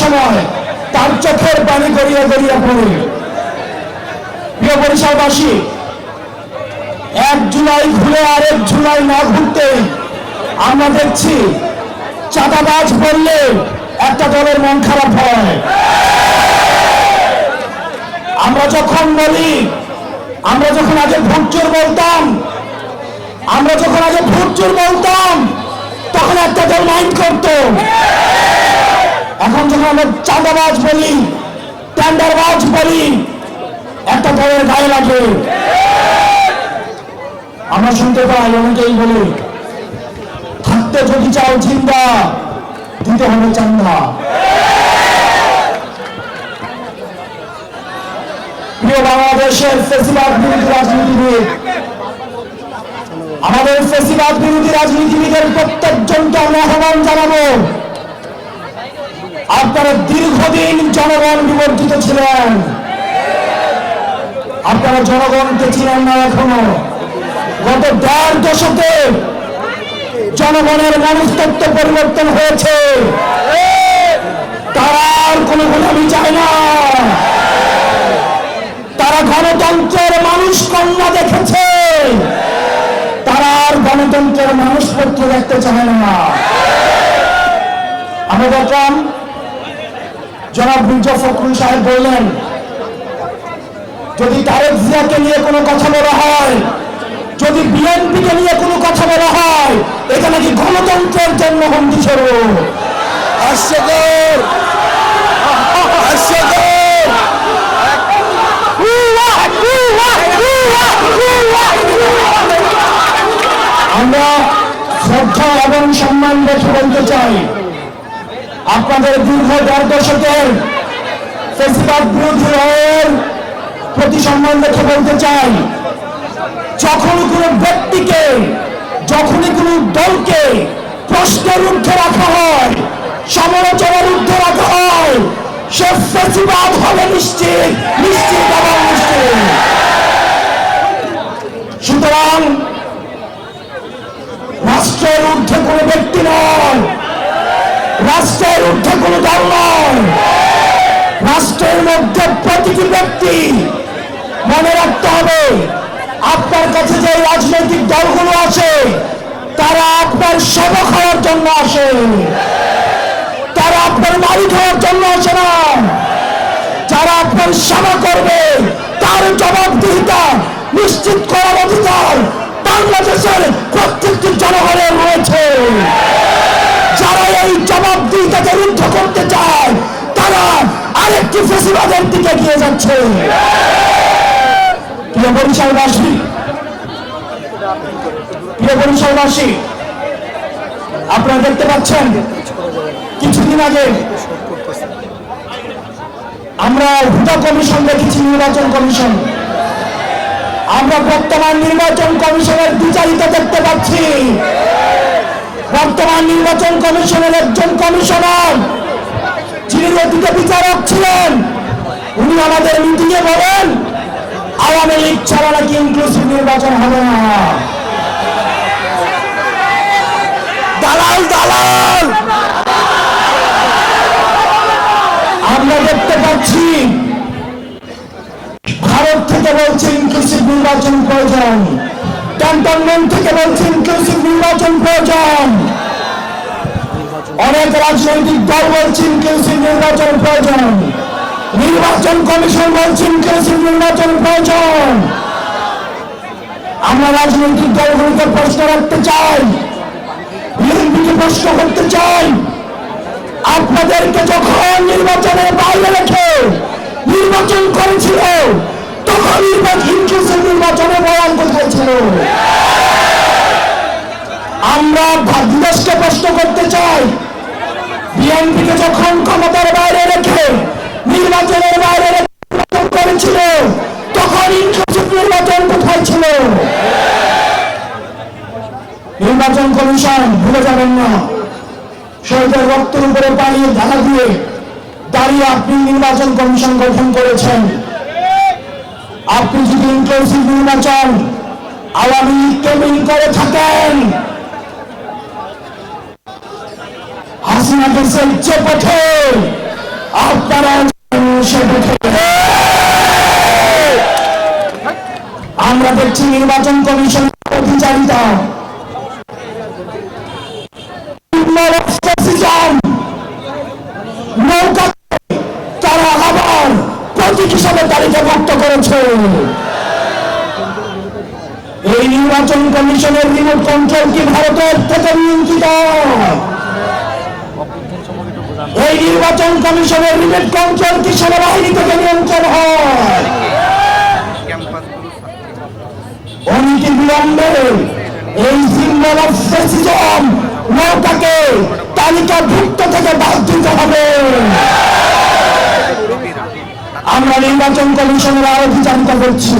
সময় তার চোখের পানি গড়িয়ে গড়িয়ে পড়ে। প্রিয় বরিশালবাসী এক জুলাই ঘুরে আরেক জুলাই না ঘুরতে আমরা দেখছি চাঁদাবাজ বললে একটা দলের মন খারাপ হয়। আমরা যখন বলি, আমরা যখন আগে ভোটচোর বলতাম, আমরা যখন আগে ভোটচোর বলতাম, তখন একটা দল মাইন্ড করত। এখন যখন আমরা চাঁদাবাজ বলি, টেন্ডারবাজ বলি, একটা দলের গায়ে লাগে। আমরা শুনতে পাই, অনেকেই বলি, থাকতে যদি চাও জিন্দা, দিতে হবে চান্দা। প্রিয় বাংলাদেশের ফেসিবাদ বিরোধী রাজনীতিবিদ, আমাদের ফেসিবাদ বিরোধী রাজনীতিবিদের প্রত্যেকজনকে আমরা আহ্বান জানাব দীর্ঘদিন জনগণ বিবর্জিত ছিলেন। আপনারা জনগণকে ছিলেন না এখনও। গত দেড় দশকে জনগণের মনস্তত্ব পরিবর্তন হয়েছে। তারা আর কোনো গোলামি চায় না। তারা গণতন্ত্রের মানুষ কন্যা দেখেছে। তারা আর গণতন্ত্রের মানুষপত্র দেখতে চায় না। আমরা দেখলাম জনাব মির্জা ফখরুল সাহেব বললেন যদি তারেক জিয়াকে নিয়ে কোনো কথা বলা হয় যদি বিএনপিকে নিয়ে কোনো কথা বলা হয় এটা নাকি গণতন্ত্রের জন্য হুমকি স্বরূপ হাস্যকর হাস্যকর আমরা শ্রদ্ধা এবং সম্মান রেখে বলতে চাই। আপনাদের দীর্ঘ দেড় দশকের প্রতি সম্মান রেখে বলতে চাই, যখনই কোনো ব্যক্তিকে, যখনই কোনো দলকে প্রশ্নের ঊর্ধ্বে রাখা হয়, সমালোচনার ঊর্ধ্বে রাখা হয়, সে ফেসিবাদ হবে নিশ্চিত নিশ্চিত এবং নিশ্চিত। সুতরাং রাষ্ট্রের ঊর্ধ্বে কোনো ব্যক্তি নয় রাষ্ট্রের ঊর্ধ্বে কোনো দল নয়। রাষ্ট্রের মধ্যে প্রতিটি ব্যক্তি মনে রাখতে হবে, আপনার কাছে যে রাজনৈতিক দলগুলো আছে, তারা আপনার সেবা খাওয়ার জন্য আসে। তারা আপনার বাড়ি খাওয়ার জন্য আসে না। যারা আপনার সেবা করবে, তার জবাবদিহিতা নিশ্চিত করার অধিকার বাংলাদেশের প্রত্যেকটি আরেকটি ফেসিবাদের দিকে গিয়ে যাচ্ছে। প্রিয় বরিশালবাসী প্রিয় বরিশালবাসী আপনারা দেখতে পাচ্ছেন, কিছুদিন আগে আমরা হুদা কমিশন দেখেছি, নির্বাচন কমিশন। আমরা বর্তমান নির্বাচন কমিশনের বিচারিতা দেখতে পাচ্ছি। বর্তমান নির্বাচন কমিশনের একজন কমিশনার যিনি অতীতে বিচারক ছিলেন। উনি আমাদের মিটিংয়ে বলেন, আওয়ামী লীগ ছাড়া নাকি ইনক্লুসিভ নির্বাচন হবে না। দালাল দালাল! আমরা দেখতে পাচ্ছি, ভারত থেকে বলছে ইনক্লুসিভ নির্বাচন প্রয়োজন। ক্যান্টনমেন্ট থেকে বলছে ইনক্লুসিভ নির্বাচন প্রয়োজন। অনেক রাজনৈতিক দল বলছেন ইনক্লুসিভ নির্বাচন প্রয়োজন। নির্বাচন কমিশন বলছে ইনক্লুসিভ নির্বাচন প্রয়োজন। আমরা রাজনৈতিক দলগুলোকে প্রশ্ন রাখতে চাই, বিএনপিকে প্রশ্ন করতে চাই, আপনাদেরকে যখন নির্বাচনের বাইরে রেখে নির্বাচন করেছিল, তখন নির্বাচন নির্বাচনে বয়ান কোথায় ছিল আমরা দেশকে প্রশ্ন করতে চাই বিএনপিকে যখন ক্ষমতার বাইরে রেখে নির্বাচনের বাইরে নির্বাচন করেছিল, তখন ইনক্লুসিভ নির্বাচন কোথায় ছিল? নির্বাচন কমিশন, ভুলে যাবেন না। শহীদের রক্তের উপরে পালিয়ে ঢাকা দিয়ে দাঁড়িয়ে আপনি নির্বাচন কমিশন গঠন করেছেন। আপনি যদি ইনক্লুসিভ নির্বাচন আওয়ামী লীগকে করে থাকেন মাদ্রাসার যে পথে আপনারা আমরা দেখছি নির্বাচন কমিশন পথচারিতা এই নির্বাচন কমিশনের রিমোট কন্ট্রোল কি ভারতের থেকে নিয়ন্ত্রিত? এই নির্বাচন কমিশনের রিমোট কন্ট্রোল কি সেনাবাহিনী থেকে নিয়ন্ত্রণ হয়? অনীতি বিলম্বে এই সিম্বল অফ ফেসিজম নৌকাকে তালিকাভুক্ত থেকে বাদ দিতে হবে। আমরা নির্বাচন কমিশনের অভিযানটা করছি।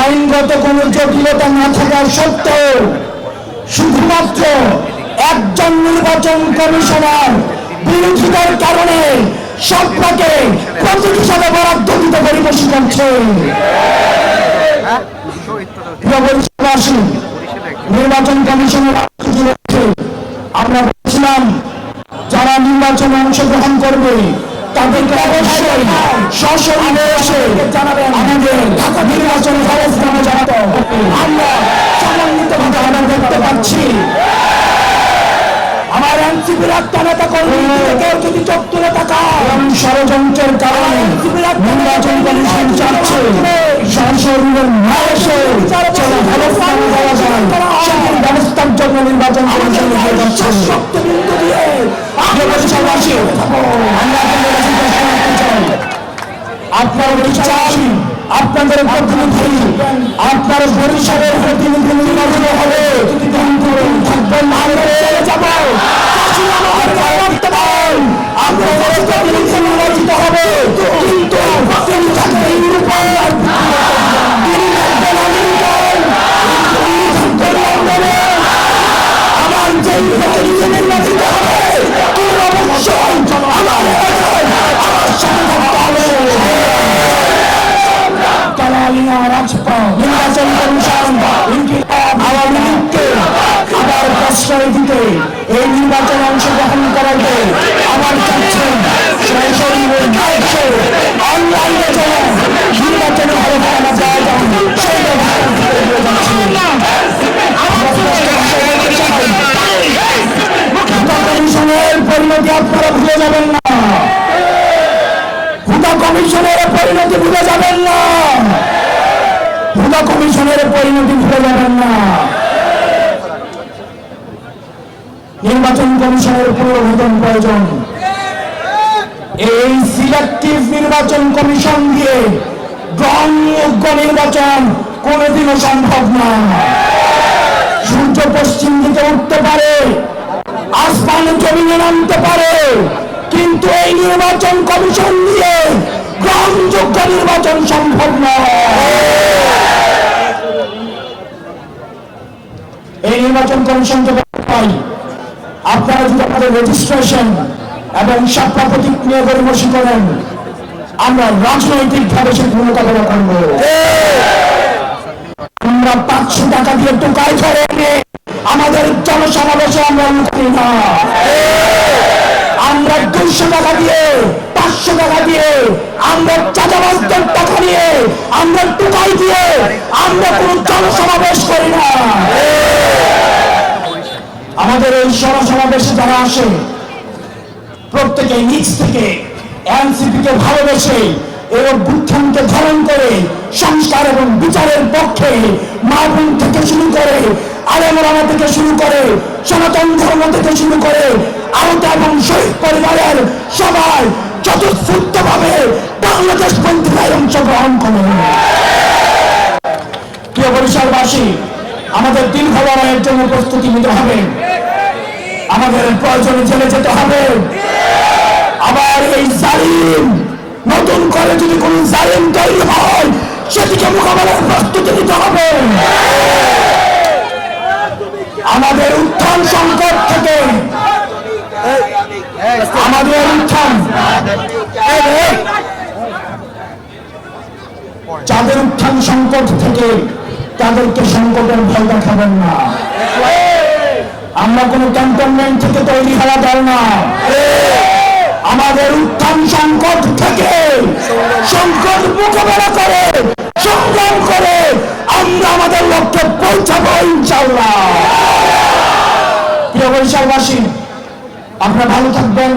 আইনগত কোন জটিলতা না থাকা সত্ত্বেও শুধুমাত্র একজন নির্বাচন কমিশনার বিরোধিতার কারণে সবটাকে প্রতীক হিসাবে বরাদ্দ দিতে পরিবেশন করছে নির্বাচন কমিশনের আমরা বলছিলাম, যারা নির্বাচনে অংশগ্রহণ করবে, তাদেরকে অবশ্যই সশরীরে এসে আমাদের নির্বাচন ব্যবস্থানে জানাতে। আমরা আমরা দেখতে পাচ্ছি এনসিপির একটা নেতা কর্মী কেউ যদি চোখ তুলে তাকায় ষড়যন্ত্রের কারণে নির্বাচন কমিশন চাচ্ছে যায় সেটির ব্যবস্থার জন্য নির্বাচন কমিশন শক্তবিন্দু দিয়ে রাখতে চাই আপনাদের প্রতিনিধি আপনার বরিশালের প্রতিনিধি নির্বাচিত হবে। আমরা হবে। কিন্তু এই নির্বাচনে অংশগ্রহণ করাতে আবার চাচ্ছেন দায়িত্বে অনলাইনে যেন নির্বাচনে ফলাফল পাওয়া যায় সেই ব্যবস্থা করে কমিশনের পরিণতি আপনারা ভুলে পরিণতি ভুলে যাবেন না। হুদা কমিশনের পরিণতি ভুলে যাবেন না। নির্বাচন কমিশনের পুনর্গঠন প্রয়োজন। এই সিলেক্টিভ নির্বাচন কমিশন দিয়ে গ্রহণযোগ্য নির্বাচন কোনোদিনও সম্ভব না সূর্য পশ্চিম দিকে উঠতে পারে, আসমান জমিনে নামতে পারে, কিন্তু এই নির্বাচন কমিশন দিয়ে গ্রহণযোগ্য নির্বাচন সম্ভব নয়। এই নির্বাচন কমিশনকে বলতে পাই আপনারা যদি আপনাদের রেজিস্ট্রেশন এবং সাপ্তাহ প্রতীক নিয়ে গরিবসী করেন, আমরা রাজনৈতিক ভাবে সেটি মোকাবেলা করব আমরা পাঁচশো টাকা দিয়ে টোকায় ধরে এনে আমাদের জনসমাবেশে আমরা লুকাই না আমরা দুইশো টাকা দিয়ে, পাঁচশো টাকা দিয়ে, আমরা চাঁদাবাজদের টাকা নিয়ে, আমরা টোকাই দিয়ে, আমরা কোন জনসমাবেশ করি না। আমাদের এই সমাবেশে যারা আসে, প্রত্যেকে নিজ থেকে এনসিপি কে ভালোবেসে এই অভ্যুত্থানকে ধারণ করে সংস্কার এবং বিচারের পক্ষে মাহবুব থেকে শুরু করে আলেমরামা থেকে শুরু করে সনাতন ধর্ম থেকে শুরু করে আহত এবং শহীদ পরিবারের সবাই চতুর্থ ভাবে বাংলাদেশ পন্থীরাই অংশগ্রহণ করে প্রিয় বরিশালবাসী, আমাদের দীর্ঘ লড়াইয়ের জন্য প্রস্তুতি নিতে হবে। আমাদের প্রয়োজনে জেলে যেতে হবে। আবার এই জালিম, নতুন করে যদি কোন জালিম তৈরি হয়, সেটিকে মোকাবেলার প্রস্তুতি নিতে হবে। আমাদের উত্থান সংকট থেকে, আমাদের উত্থান। যাদের উত্থান সংকট থেকে, তাদেরকে সংকটের ভয় দেখাবেন না। আমরা কোনো ক্যান্টনমেন্ট থেকে তৈরি হওয়া দল না আমাদের উত্থান সংকট থেকে সংকট মোকাবেলা করে, সংগ্রাম করে আমরা আমাদের লক্ষ্যে পৌঁছাবো ইনশাল্লাহ প্রিয় বরিশালবাসী আপনারা ভালো থাকবেন।